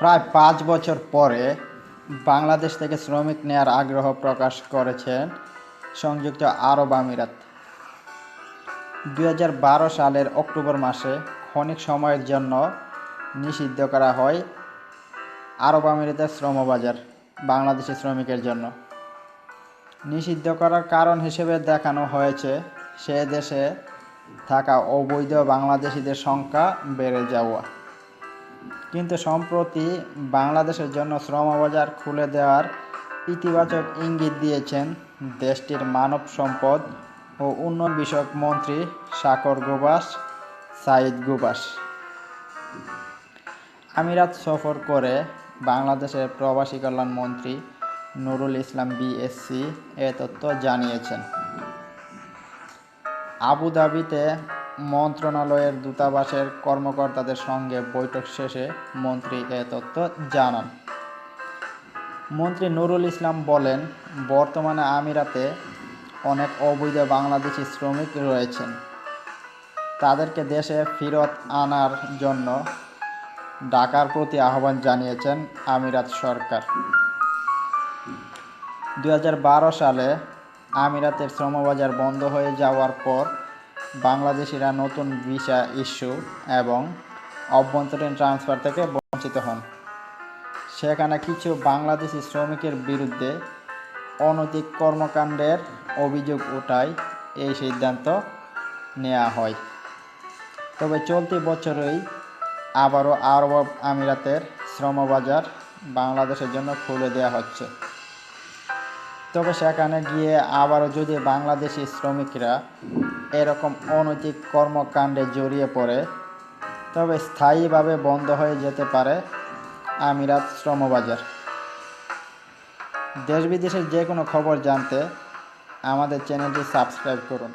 প্রায় পাঁচ বছর পরে বাংলাদেশ থেকে শ্রমিক নেয়ার আগ্রহ প্রকাশ করেছেন সংযুক্ত আরব আমিরাত। দু হাজার বারো সালের অক্টোবর মাসে ক্ষণিক সময়ের জন্য নিষিদ্ধ করা হয় আরব আমিরাতের শ্রমবাজার বাংলাদেশি শ্রমিকের জন্য। নিষিদ্ধ করার কারণ হিসেবে দেখানো হয়েছে সে দেশে থাকা অবৈধ বাংলাদেশিদের সংখ্যা বেড়ে যাওয়া। কিন্তু সম্প্রতি বাংলাদেশের জন্য শ্রমবাজার খুলে দেওয়ার ইতিবাচক ইঙ্গিত দিয়েছেন দেশটির মানব সম্পদ ও উন্নয়ন বিষয়ক মন্ত্রী সাকর গুবাস, সাইদ গুবাস। আমিরাত সফর করে বাংলাদেশের প্রবাসী কল্যাণ মন্ত্রী নুরুল ইসলাম বিএসসি এ তথ্য জানিয়েছেন। আবুধাবিতে মন্ত্রণালয়ের দূতাবাসের কর্মকর্তাদের সঙ্গে বৈঠক শেষে মন্ত্রী এ তথ্য জানান। মন্ত্রী নুরুল ইসলাম বলেন, বর্তমানে আমিরাতে অনেক অবৈধ বাংলাদেশি শ্রমিক রয়েছেন। তাদেরকে দেশে ফেরত আনার জন্য ডাকার প্রতি আহ্বান জানিয়েছেন আমিরাত সরকার। দু হাজার বারো সালে আমিরাতের শ্রমবাজার বন্ধ হয়ে যাওয়ার পর বাংলাদেশিরা নতুন ভিসা ইস্যু এবং অভ্যন্তরীণ ট্রান্সফার থেকে বঞ্চিত হন। সেখানে কিছু বাংলাদেশি শ্রমিকের বিরুদ্ধে অনৈতিক কর্মকাণ্ডের অভিযোগ ওঠায় এই সিদ্ধান্ত নেওয়া হয়। তবে চলতি বছরই আবারও আরব আমিরাতের শ্রমবাজার বাংলাদেশের জন্য খুলে দেওয়া হচ্ছে। তবে সেখানে গিয়ে আবারও যদি বাংলাদেশি শ্রমিকরা এরকম অনৈতিক কর্মকাণ্ডে জড়িয়ে পড়ে, তবে স্থায়ীভাবে বন্ধ হয়ে যেতে পারে আমিরাত শ্রমবাজার। দেশ বিদেশের যে কোনো খবর জানতে আমাদের চ্যানেলটি সাবস্ক্রাইব করুন।